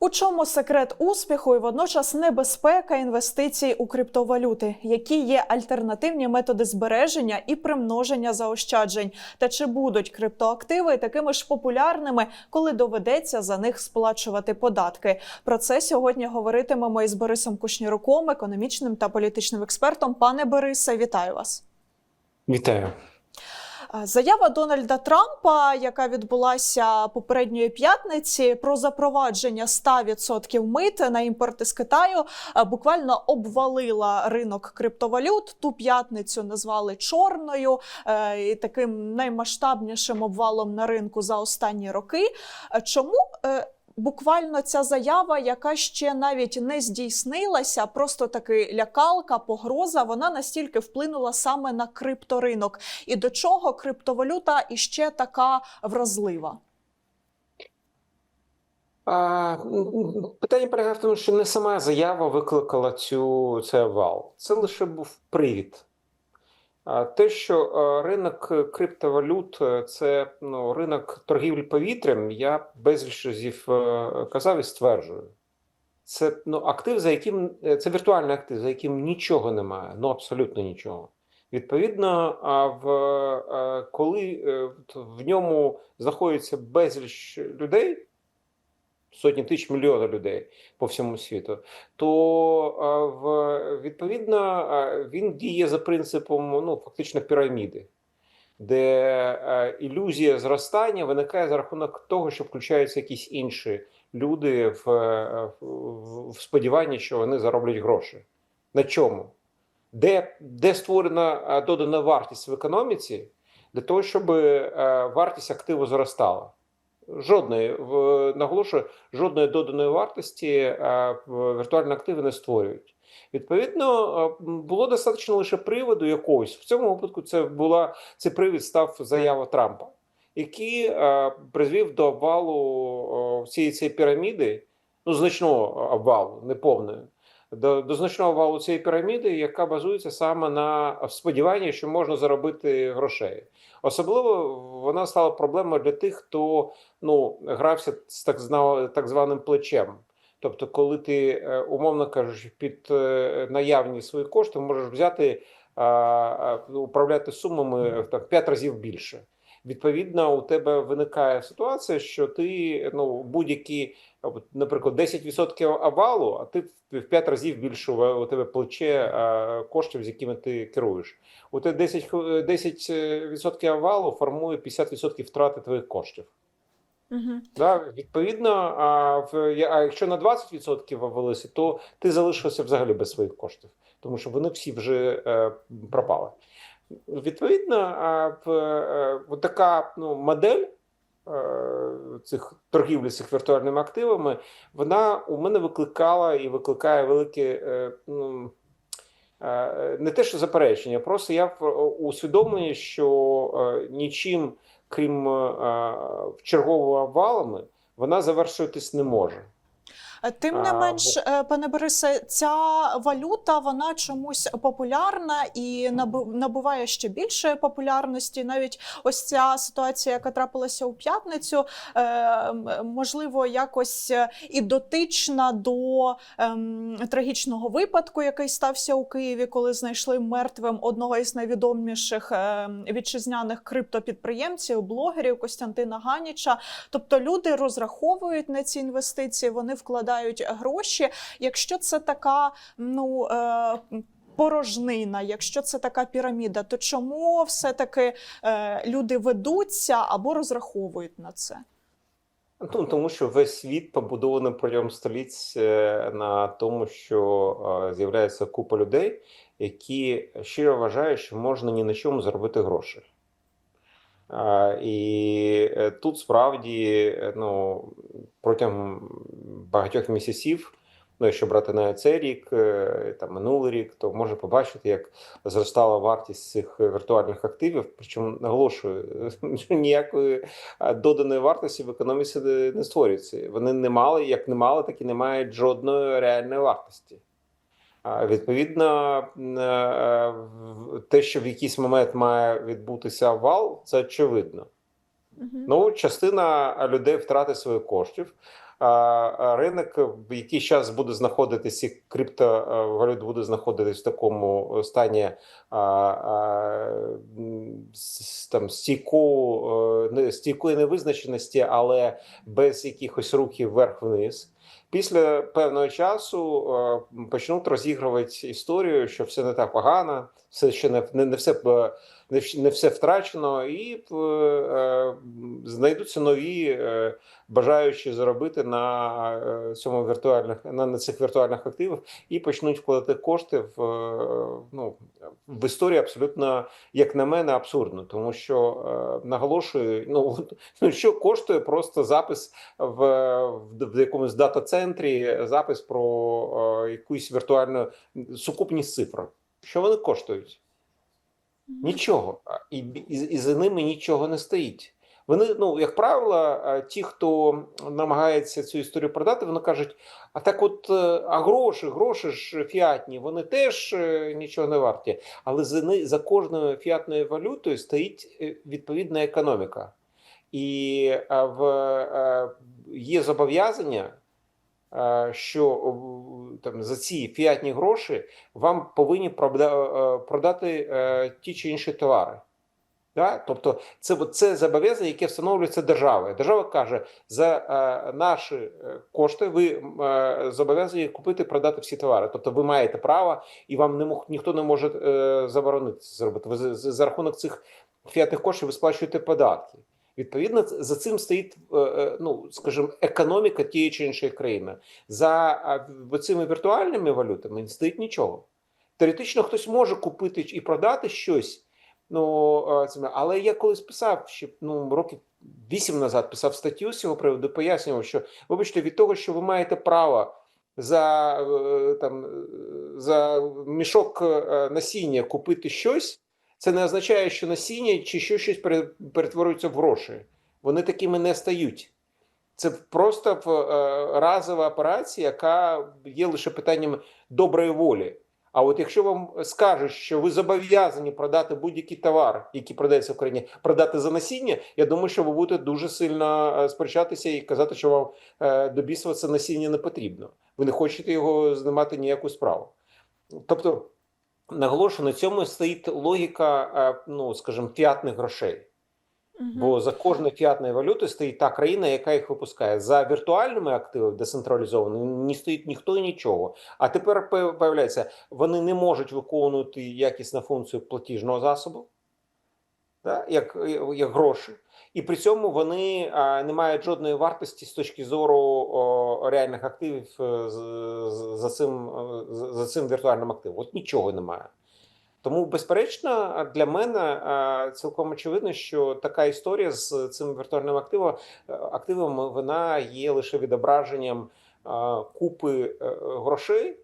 У чому секрет успіху і водночас небезпека інвестицій у криптовалюти? Які є альтернативні методи збереження і примноження заощаджень? Та чи будуть криптоактиви такими ж популярними, коли доведеться за них сплачувати податки? Про це сьогодні говоритимемо із Борисом Кушніруком, економічним та політичним експертом. Пане Борисе, вітаю вас. Вітаю. Е, Заява Дональда Трампа, яка відбулася попередньої п'ятниці, про запровадження 100% мит на імпорти з Китаю, е, буквально обвалила ринок криптовалют. Ту п'ятницю назвали чорною е, і таким наймасштабнішим обвалом на ринку за останні роки. Е, Чому? Буквально ця заява, яка ще навіть не здійснилася, просто таки лякалка, погроза, вона настільки вплинула саме на крипторинок. І до чого криптовалюта іще така вразлива? А, питання полягає в тому, що не сама заява викликала цю цей обвал. Це лише був привід. Те, що е, ринок криптовалют е, це ну, ринок торгівлі повітрям, я безліч разів е, казав і стверджую. Це ну, актив, за яким це віртуальний актив, за яким нічого немає, ну абсолютно нічого. Відповідно, а в коли в ньому знаходиться безліч людей, сотні тисяч мільйонів людей по всьому світу, то відповідно він діє за принципом ну фактично піраміди, де ілюзія зростання виникає за рахунок того, що включаються якісь інші люди в, в, сподіванні, що вони зароблять гроші. На чому? Де, де створена додана вартість в економіці для того, щоб вартість активу зростала? Жодної в наголошую, жодної доданої вартості е, віртуальні активи не створюють. Відповідно, е, було достатньо лише приводу якогось. В цьому випадку це була цей привід став заява Трампа, який е, призвів до обвалу всієї цієї піраміди, ну значного обвалу, не повної. До, до значного обвалу цієї піраміди, яка базується саме на сподіванні, що можна заробити грошей. Особливо вона стала проблемою для тих, хто ну, грався з так, так званим плечем. Тобто, коли ти, е, умовно кажучи, під е, наявні свої кошти можеш взяти, управляти сумами так, 5 разів більше. Відповідно, у тебе виникає ситуація, що ти ну, будь-які, наприклад, 10% авалу, а ти в 5 разів більше у у тебе плече коштів, з якими ти керуєш. У тебе 10, хв- 10% авалу формує 50% втрати твоїх коштів. Угу. Да, відповідно, а, в, а якщо на 20% ввалилося, то ти залишився взагалі без своїх коштів, тому що вони всі вже е, пропали. Відповідно, е, така ну, модель е, цих торгівлі цих віртуальними активами, вона у мене викликала і викликає велике. Е, ну, не те, що заперечення, просто я усвідомлюю, що нічим крім чергового обвалами, вона завершуватись не може. Тим не менш, е, пане Борисе, ця валюта вона чомусь популярна і набуває ще більшої популярності. Навіть ось ця ситуація, яка трапилася у п'ятницю, е, можливо, якось е, і дотична до ем, трагічного випадку, який стався у Києві, коли знайшли мертвим одного із найвідоміших вітчизняних криптопідприємців, блогерів Костянтина Ганіча. Тобто люди розраховують на ці інвестиції, вони вкладають гроші. Якщо це така, ну. Е, Порожнина, якщо це така піраміда, то чому все-таки е, люди ведуться або розраховують на це? Ну, тому що весь світ побудований протягом століть е, на тому, що з'являється купа людей, які щиро вважають, що можна ні на чому заробити гроші. І е, тут справді е, ну, протягом багатьох місяців, ну, якщо брати навіть цей рік, е, там минулий рік, то може побачити, як зростала вартість цих віртуальних активів. Причому наголошую, ніякої доданої вартості в економіці не створюється. Вони не мали, як не мали, так і не мають жодної реальної вартості. Відповідно, е, те, що в якийсь момент має відбутися вал, це очевидно. Ну, частина людей втратить своїх коштів, ринок в якийсь час буде знаходитися, криптовалют буде знаходитись в такому стані там стійку, е, не- стійкої невизначеності, але без якихось рухів вверх-вниз. Після певного часу е, почнуть розігрувати історію, що все не так погано, все ще не, не, не все е, не, все втрачено, і е, е, знайдуться нові е, бажаючі заробити на цьому віртуальних на, на цих віртуальних активах і почнуть вкладати кошти в ну в історію абсолютно, як на мене, абсурдно, тому що наголошую, ну, ну що коштує просто запис в, в, якомусь дата-центрі, запис про якусь віртуальну сукупність цифр. Що вони коштують? Нічого. І, і, і за ними нічого не стоїть. Вони, ну, як правило, ті, хто намагається цю історію продати, вони кажуть: а так, от, е, а гроші, гроші ж фіатні, вони теж е, нічого не варті. Але за, за кожною фіатною валютою стоїть е, відповідна економіка. І в, є зобов'язання, що е, там, за ці фіатні гроші вам повинні е, продати е, ті чи інші товари. Да? Тобто це, це зобов'язання, яке встановлюється державою. Держава каже, за е, наші кошти ви е, зобов'язані купити продати всі товари. Тобто ви маєте право, і вам не мог, ніхто не може е, заборонити це зробити. Ви за за рахунок цих фіатних коштів ви сплачуєте податки. Відповідно, за цим стоїть, е, е, ну скажімо, економіка тієї чи іншої країни. За цими віртуальними валютами не стоїть нічого. Теоретично хтось може купити і продати щось. Ну, але я колись писав ще ну, років вісім назад писав статтю з цього приводу, пояснював, що вибачте, від того, що ви маєте право за, е, там, за мішок насіння купити щось, це не означає, що насіння чи що щось пере- перетворюється в гроші. Вони такими не стають. Це просто е, разова операція, яка є лише питанням доброї волі. А от якщо вам скажуть, що ви зобов'язані продати будь-який товар, який продається в країні, продати за насіння, я думаю, що ви будете дуже сильно е, сперечатися і казати, що вам е, до це насіння не потрібно. Ви не хочете його знімати ніяку справу. Тобто, наголошую, на цьому стоїть логіка, е, ну скажімо, фіатних грошей. Мгм. Бо за кожною фіатною валютою стоїть та країна, яка їх випускає. За віртуальними активами децентралізованими не стоїть ніхто і нічого. А тепер пе- появляється, вони не можуть виконувати якісну функцію платіжного засобу, да, як, як гроші. І при цьому вони не мають жодної вартості з точки зору реальних активів е, за, цим, е, за цим віртуальним активом. От нічого немає. Тому, безперечно, для мене е, цілком очевидно, що така історія з цим віртуальним активом, активом вона є лише відображенням е, купи е, грошей,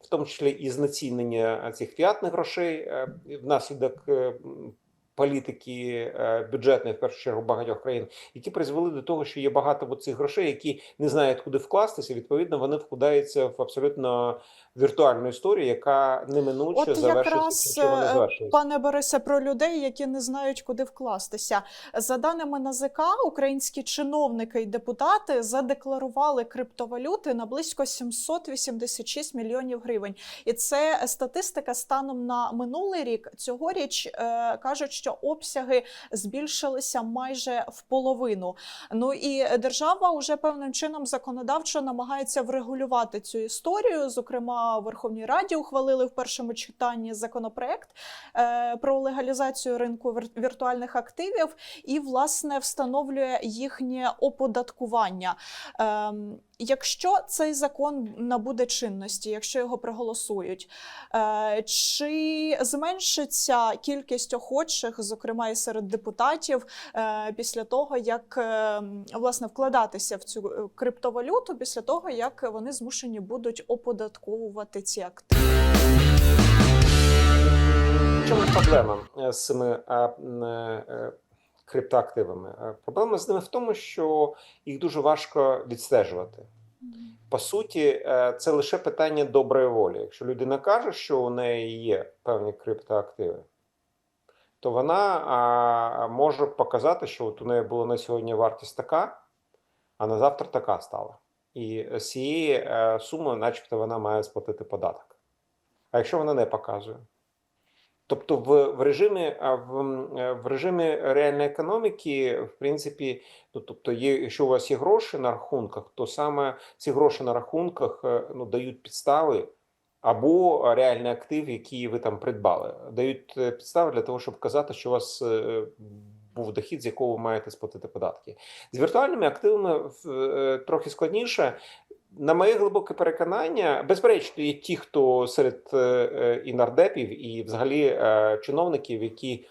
в тому числі і знецінення цих фіатних грошей е, внаслідок е, політики е, бюджетної, в першу чергу, багатьох країн, які призвели до того, що є багато цих грошей, які не знають, куди вкластися. Відповідно, вони вкладаються в абсолютно віртуальну історію, яка неминуче От завершиться якраз, е. Пане Борисе, про людей, які не знають, куди вкластися. За даними НАЗК, українські чиновники і депутати задекларували криптовалюти на близько 786 мільйонів гривень. І це статистика станом на минулий рік. Цьогоріч е, кажуть, що обсяги збільшилися майже в половину. Ну і держава вже певним чином законодавчо намагається врегулювати цю історію. Зокрема, в Верховній Раді ухвалили в першому читанні законопроект е, про легалізацію ринку вір- віртуальних активів і власне встановлює їхнє оподаткування. Ем, Якщо цей закон набуде чинності, якщо його проголосують, е, чи зменшиться кількість охочих, зокрема і серед депутатів, е, після того, як е, власне вкладатися в цю е, криптовалюту, після того як вони змушені будуть оподатковувати ці активи? Чому проблема з цими криптоактивами? Проблема з ними в тому, що їх дуже важко відстежувати. По суті, це лише питання доброї волі. Якщо людина каже, що у неї є певні криптоактиви, то вона а, може показати, що от у неї була на сьогодні вартість така, а на завтра така стала. І з цієї е, суми, начебто, вона має сплатити податок. А якщо вона не показує? Тобто, в, в режимі в, е, в режимі реальної економіки, в принципі, ну тобто, є, якщо у вас є гроші на рахунках, то саме ці гроші на рахунках е, ну, дають підстави або реальний актив, який ви там придбали, дають е, підстави для того, щоб казати, що у вас е, був дохід, з якого ви маєте сплатити податки. З віртуальними активами е, трохи складніше. На моє глибоке переконання, безперечно, є ті, хто серед і нардепів, і взагалі чиновників, які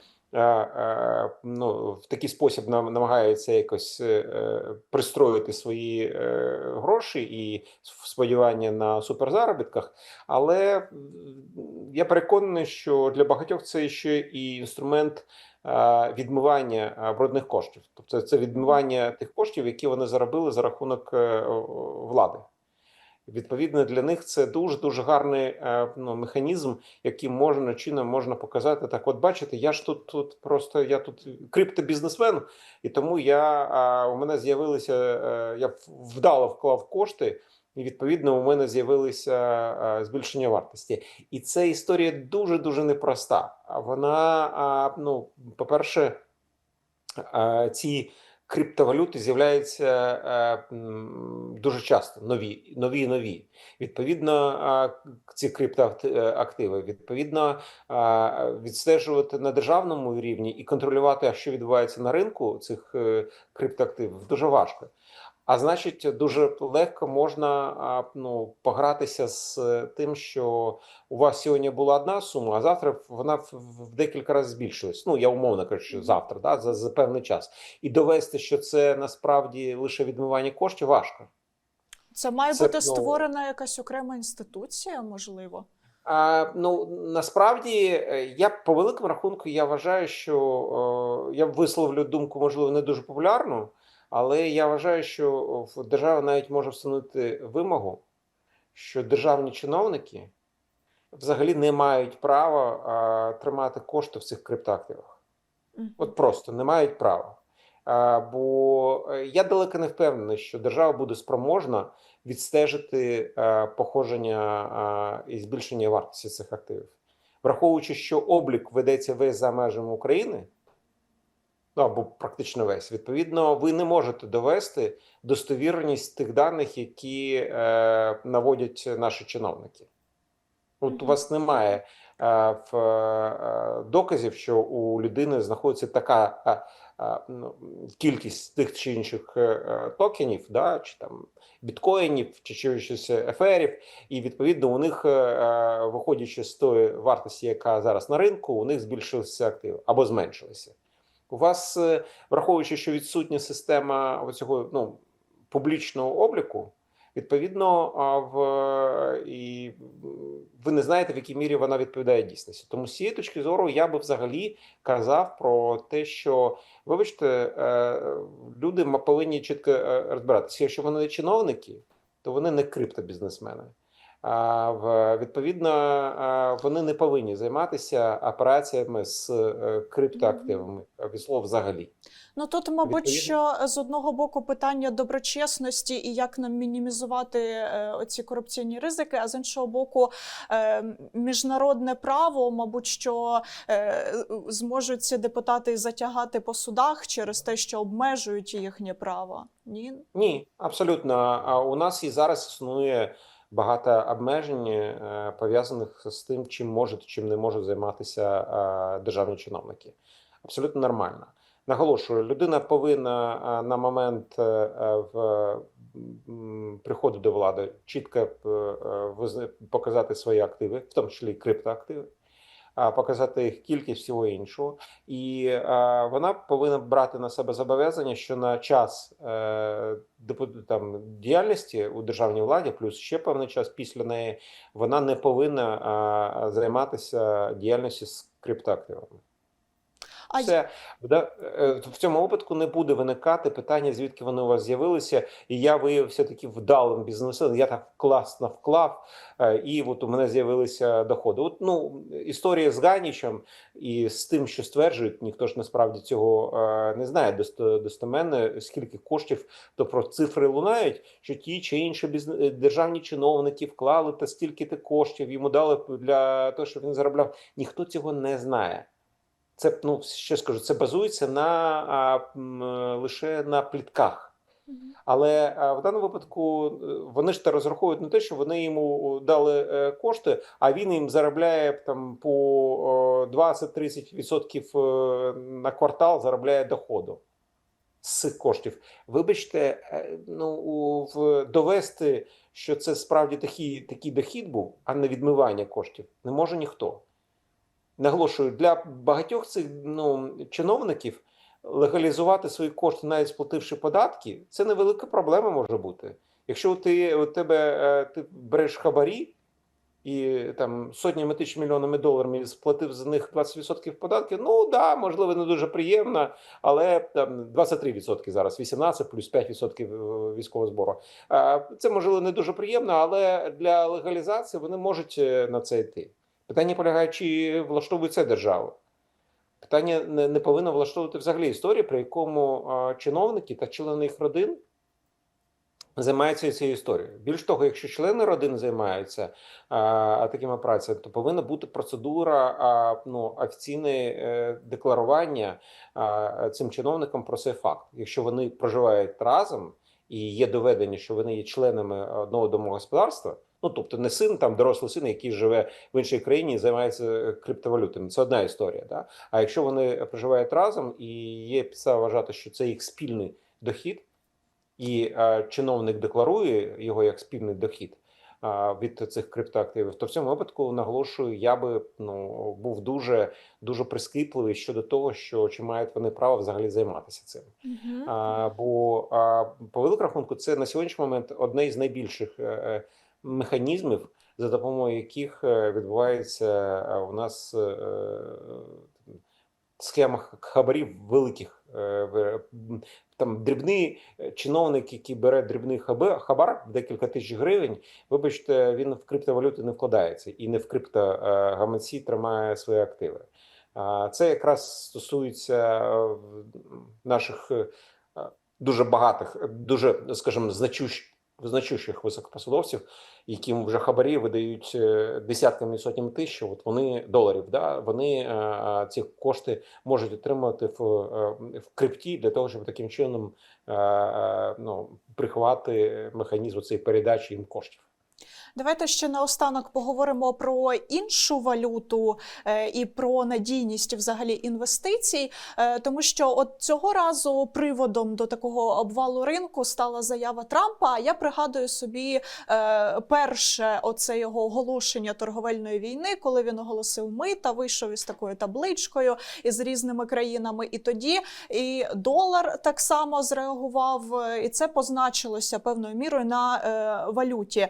ну, в такий спосіб нам- намагаються якось е, е, пристроїти свої е, гроші і сподівання на суперзаробітках. Але я переконаний, що для багатьох це ще і інструмент е, відмивання е, брудних коштів. Тобто це відмивання тих коштів, які вони заробили за рахунок е, влади. Відповідно, для них це дуже дуже гарний е, ну, механізм, яким можна чином можна показати. Так, от бачите, я ж тут, тут просто я тут криптобізнесмен, і тому я у мене з'явилися. е, Я вдало вклав кошти, і відповідно у мене з'явилися е, збільшення вартості. І це історія дуже дуже непроста. А вона, ну, по-перше, а, ці криптовалюти з'являються е, дуже часто нові, нові нові. Відповідно, ці криптоактиви, відповідно, відстежувати на державному рівні і контролювати, що відбувається на ринку цих е, криптоактивів, дуже важко. А значить, дуже легко можна ну, погратися з е, тим, що у вас сьогодні була одна сума, а завтра вона в, декілька разів збільшилась. Ну я умовно кажу, що завтра, да, за, за певний час, і довести, що це насправді лише відмивання коштів, важко. Це має Це, бути ну, створена якась окрема інституція, можливо. А, ну насправді е, я по великому рахунку я вважаю, що е, я висловлю думку, можливо, не дуже популярну, але я вважаю, що держава навіть може встановити вимогу, що державні чиновники взагалі не мають права а, тримати кошти в цих криптоактивах. От просто не мають права. А, бо е, я далеко не впевнений, що держава буде спроможна відстежити е, походження а, і збільшення вартості цих активів, враховуючи, що облік ведеться весь за межами України. Ну або практично весь. Відповідно, ви не можете довести достовірність тих даних, які е, наводять наші чиновники. От у вас немає е, в, е, доказів, що у людини знаходиться така е, е, ну, кількість тих чи інших е, е, токенів, да, чи там біткоїнів, чи чогось еферів, і відповідно у них, е, е, виходячи з тої вартості, яка зараз на ринку, у них збільшилися активи або зменшилися. У вас, е, враховуючи, що відсутня система оцього ну, публічного обліку, відповідно, в і ви не знаєте, в якій мірі вона відповідає дійсності. Тому з цієї точки зору я би взагалі казав про те, що вибачте, е, люди повинні чітко е, розбиратися. Якщо вони не чиновники, то вони не криптобізнесмени. Відповідно вони не повинні займатися операціями з е, криптоактивами від слова взагалі. Ну тут, мабуть, Відповідно. що з одного боку питання доброчесності і як нам мінімізувати е, оці корупційні ризики, а з іншого боку, е, міжнародне право, мабуть, що зможуть ці депутати затягати по судах через те, що обмежують їхнє право. Ні, Ні, абсолютно. А у нас і зараз існує багато обмежень е, пов'язаних з тим, чим можуть, чим не можуть займатися е, державні чиновники. Абсолютно нормально. Наголошую, людина повинна е, на момент в приходу до влади чітко показати свої активи, в тому числі криптоактиви. Показати їх кількість всього іншого, і вона повинна брати на себе зобов'язання, що на час е, там, діяльності у державній владі, плюс ще певний час після неї, вона не повинна займатися діяльністю з криптоактивами. А Все да, е, в цьому випадку не буде виникати питання, звідки вони у вас з'явилися, і я виявився таким вдалим бізнесом. Я так класно вклав, е, і от у мене з'явилися доходи. От ну історія з Ганічем і з тим, що стверджують, ніхто ж насправді цього е, не знає дост- достеменно, скільки коштів, то про цифри лунають, що ті чи інші бізне- державні чиновники вклали та стільки ти коштів йому дали для того, щоб він заробляв. Ніхто цього не знає. Це ну ще скажу, це базується на а, м, лише на плітках. Але а, в даному випадку е, вони ж та розраховують на те, що вони йому дали е, кошти, а він їм заробляє там по о, 20-30% е, на квартал заробляє доходу з цих коштів. Вибачте, е, ну в довести, що це справді такий, такий дохід був, а не відмивання коштів, не може ніхто. Наголошую, для багатьох цих ну, чиновників легалізувати свої кошти, навіть сплативши податки, це невелика проблема може бути. Якщо ти у тебе е, ти береш хабарі і там сотнями тисяч мільйонами доларів сплатив за них 20% податків, ну да, можливо, не дуже приємно, але там 23% зараз, 18 плюс 5% військового збору. Е, Це можливо не дуже приємно, але для легалізації вони можуть е, на це йти. Питання полягає, чи влаштовує це державу. Питання не, не повинно влаштовувати взагалі історію, при якому а, чиновники та члени їх родин займаються цією історією. Більш того, якщо члени родини займаються а, такими працями, то повинна бути процедура а, ну, офіційне е, декларування а, цим чиновникам про цей факт. Якщо вони проживають разом і є доведення, що вони є членами одного домогосподарства. Ну, тобто не син, там дорослий син, який живе в іншій країні і займається е, криптовалютами. Це одна історія. Да? А якщо вони проживають разом і є підстава вважати, що це їх спільний дохід, і е, чиновник декларує його як спільний дохід е, від цих криптоактивів, то в цьому випадку наголошую, я би ну був дуже дуже прискіпливий щодо того, що чи мають вони право взагалі займатися цим. А, бо а, по великому рахунку це на сьогоднішній момент одне із найбільших е, е, механізмів, за допомогою яких е, відбувається е, у нас е, схема хабарів великих. Там дрібний чиновник, який бере дрібний хаба- хабар декілька тисяч гривень, вибачте, він в криптовалюту не вкладається і не в криптогаманці тримає свої активи. Це якраз стосується наших дуже багатих, дуже, скажімо, значущих. Значущих високопосадовців, яким вже хабарі видають е, десятками і сотнями тисяч, от вони доларів. Да, вони е, е, ці кошти можуть отримати в, в крипті для того, щоб таким чином ну, приховати механізм цієї передачі їм коштів. Давайте ще наостанок поговоримо про іншу валюту е, і про надійність взагалі інвестицій, е, тому що от цього разу приводом до такого обвалу ринку стала заява Трампа. Я пригадую собі е, перше оце його оголошення торговельної війни, коли він оголосив мита, вийшов із такою табличкою із різними країнами. І тоді і долар так само зреагував, і це позначилося певною мірою на валюті.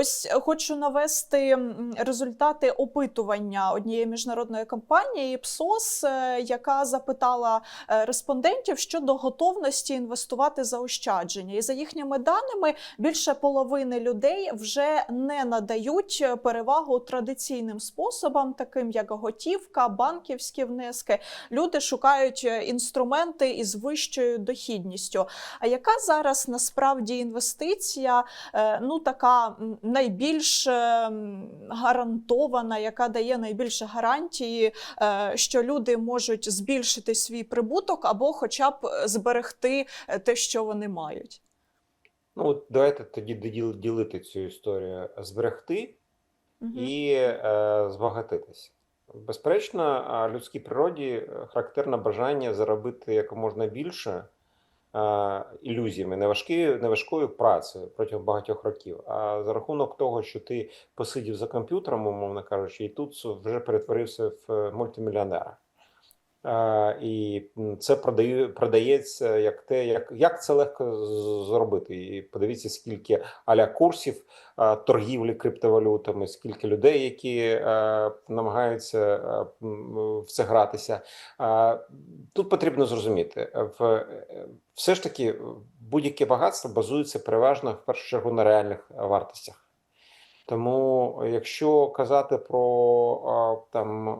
Е, Ось хочу навести результати опитування однієї міжнародної компанії Ipsos, е, яка запитала е, респондентів щодо готовності інвестувати заощадження. І за їхніми даними, більше половини людей вже не надають е, перевагу традиційним способам, таким як готівка, банківські внески. Люди шукають е, інструменти із вищою дохідністю. А яка зараз насправді інвестиція? е, ну така найбільш е, гарантована, яка дає найбільше гарантії, е, що люди можуть збільшити свій прибуток або, хоча б е, зберегти те, що вони мають. Ну, от давайте тоді ділити цю історію, зберегти Мгм. і е, збагатитися. Безперечно, людській природі характерне бажання заробити якомога більше ілюзіями, не, важкі, не важкою працею протягом багатьох років. А за рахунок того, що ти посидів за комп'ютером, умовно кажучи, і тут вже перетворився в е, мультимільйонера. І це продає, продається як те, як, як це легко зробити. І подивіться, скільки аля курсів торгівлі криптовалютами, скільки людей, які намагаються в це гратися. Тут потрібно зрозуміти, в, е, все ж таки будь-яке багатство базується переважно в першу чергу на реальних вартостях. Тому, якщо казати про там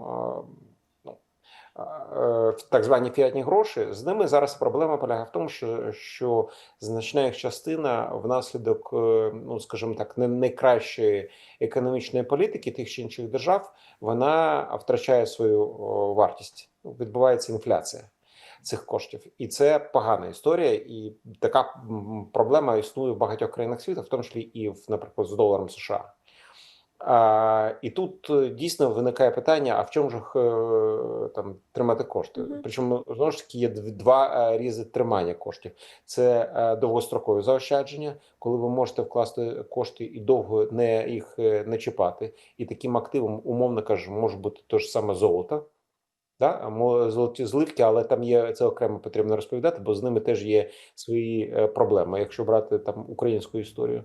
так звані фіатні гроші, з ними зараз проблема полягає в тому, що, що значна їх частина внаслідок, е, ну скажімо так, не найкращої економічної політики тих чи інших держав, вона втрачає свою вартість. Ну, Відбувається інфляція. Цих коштів, і це погана історія, і така проблема існує в багатьох країнах світу, в тому числі і в, наприклад, з доларом США. А, і тут е, дійсно виникає питання: а в чому ж е, там тримати кошти? Мгм. Причому знову ж таки є два е, різи тримання коштів: це е, довгострокові заощадження, коли ви можете вкласти кошти і довго не їх не чіпати. І таким активом, умовно кажучи, може бути те ж саме золото. Да? Золоті зливки, але там є це окремо потрібно розповідати, бо з ними теж є свої проблеми, якщо брати там українську історію.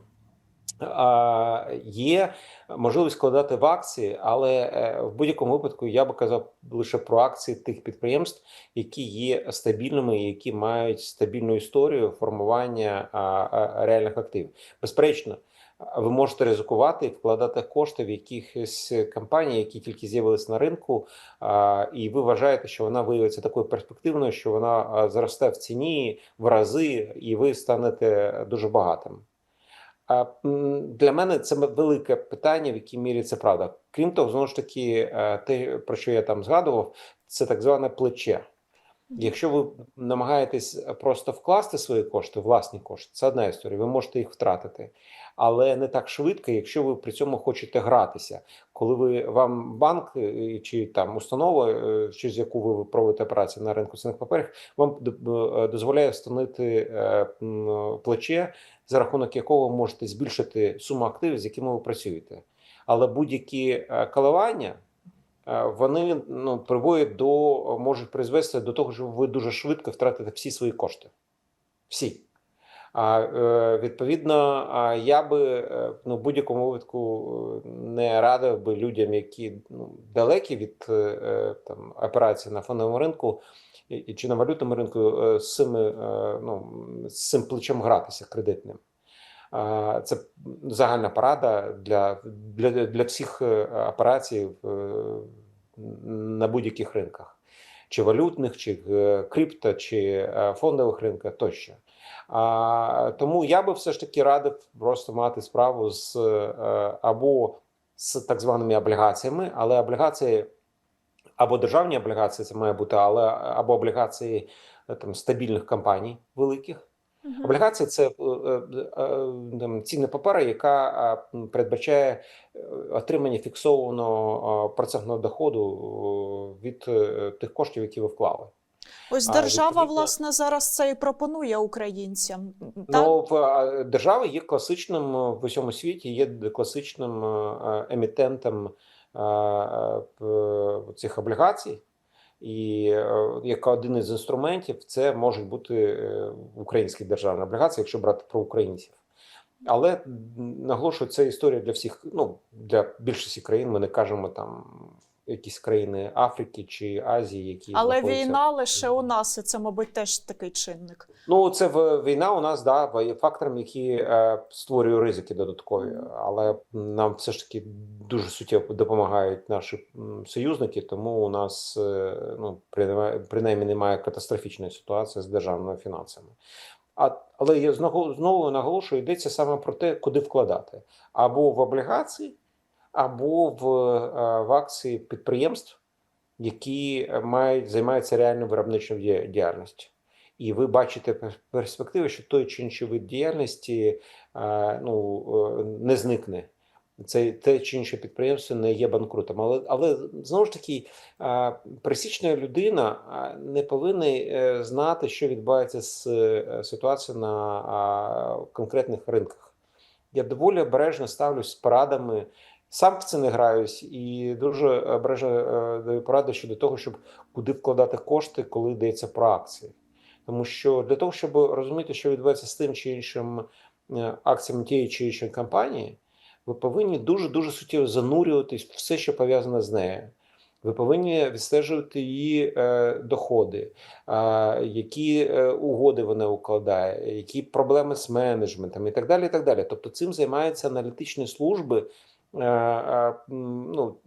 Є можливість вкладати в акції, але е, в будь-якому випадку я би казав лише про акції тих підприємств, які є стабільними, які мають стабільну історію формування реальних активів. Безперечно, ви можете ризикувати і вкладати кошти в якихось компанії, які тільки з'явилися на ринку, і ви вважаєте, що вона виявиться такою перспективною, що вона зросте в ціні в рази, і ви станете дуже багатим. Для мене це велике питання, в якій мірі це правда. Крім того, знову ж таки, е, те, про що я там згадував, це так зване плече. Якщо ви намагаєтесь просто вкласти свої кошти, власні кошти, це одна історія, ви можете їх втратити, але не так швидко, якщо ви при цьому хочете гратися. Коли ви вам банк е, чи там установа, е, через яку ви проводите операції на ринку цінних паперів, вам е, дозволяє встановити е, плече, за рахунок якого ви можете збільшити суму активів, з якими ви працюєте. Але будь-які е, коливання. Е, Вони ну приводять до можуть призвести до того, що ви дуже швидко втратите всі свої кошти. Всі. А е, відповідно, я би ну, в будь-якому випадку не радив би людям, які ну, далекі від там операцій на фондовому ринку чи на валютному ринку е, з цими е, ну, з цим плечем гратися кредитним. Це загальна порада для, для, для всіх е, операцій на будь-яких ринках, чи валютних, чи крипто, чи фондових ринках тощо. А, тому я би все ж таки радив просто мати справу з або з так званими облігаціями, але облігації або державні облігації, це має бути, але або облігації е, там стабільних компаній великих. Облігація це е, е, там, цінна папера, яка передбачає отримання фіксованого процентного доходу від тих коштів, які ви вклали. Ось держава, відповідно- власне, зараз це і пропонує українцям. Так? Ну, в держава є класичним в усьому світі, є класичним емітентом цих облігацій. І е, як один із інструментів, це можуть бути е, українські державні облігації, якщо брати про українців. Але наголошую, це історія для всіх, ну для більшості країн. Ми не кажемо там якісь країни Африки чи Азії, які Але знаходяться- війна лише у нас, і це, мабуть, теж такий чинник. Ну, це війна у нас да є фактором, який е, створює ризики додаткові, але нам все ж таки дуже суттєво допомагають наші союзники, тому у нас е, ну принаймні, принаймні немає катастрофічної ситуації з державними фінансами. А але я знову знову наголошую, йдеться саме про те, куди вкладати або в облігації, або в, е, в акції підприємств, які е, мають займаються реально виробничою діяльністю. І ви бачите пер- перспективи, що той чи інший вид діяльності ну, е, не зникне. Це те чи інше підприємство не є банкрутом. Але, але знову ж таки, пересічна людина не повинна знати, що відбувається з ситуацією на конкретних ринках. Я доволі обережно ставлюсь з порадами Сам в це не граюсь і дуже обережно е, даю пораду щодо того, щоб куди вкладати кошти, коли йдеться про акції. Тому що для того, щоб розуміти, що відбувається з тим чи іншим е, акціями тієї чи іншої компанії, ви повинні дуже дуже суттєво занурюватись в все, що пов'язане з нею. Ви повинні відстежувати її е, доходи, е, які е, угоди вона укладає, які проблеми з менеджментом і так далі. І так далі. Тобто цим займаються аналітичні служби. Е, е, Ну,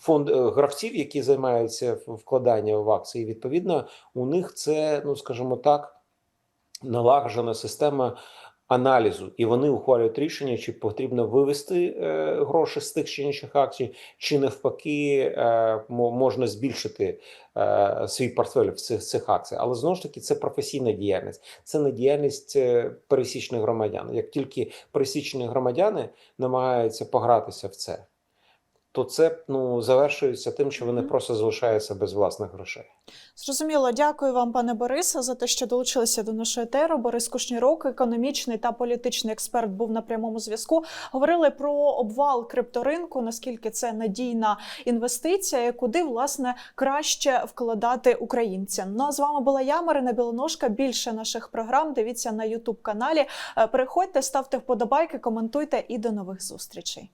фонд е, гравців, які займаються вкладанням в акції, відповідно, у них це, ну скажімо так, налагоджена система аналізу, і вони ухвалюють рішення, чи потрібно вивести е, гроші з тих чи інших акцій, чи навпаки е, мо- можна збільшити е, свій портфель в цих, цих акціях. Але знову ж таки, це професійна діяльність, це не діяльність е, пересічних громадян. Як тільки пересічні громадяни намагаються погратися в це, то це ну завершується тим, що вони просто залишаються без власних грошей. Зрозуміло, дякую вам, пане Борисе, за те, що долучилися до нашої етеру. Борис Кушнірук, економічний та політичний експерт, був на прямому зв'язку. Говорили про обвал крипторинку, наскільки це надійна інвестиція, і куди власне краще вкладати українцям. Ну а з вами була я, Марина Білоножка. Більше наших програм дивіться на Ютуб каналі. Переходьте, ставте вподобайки, коментуйте і до нових зустрічей.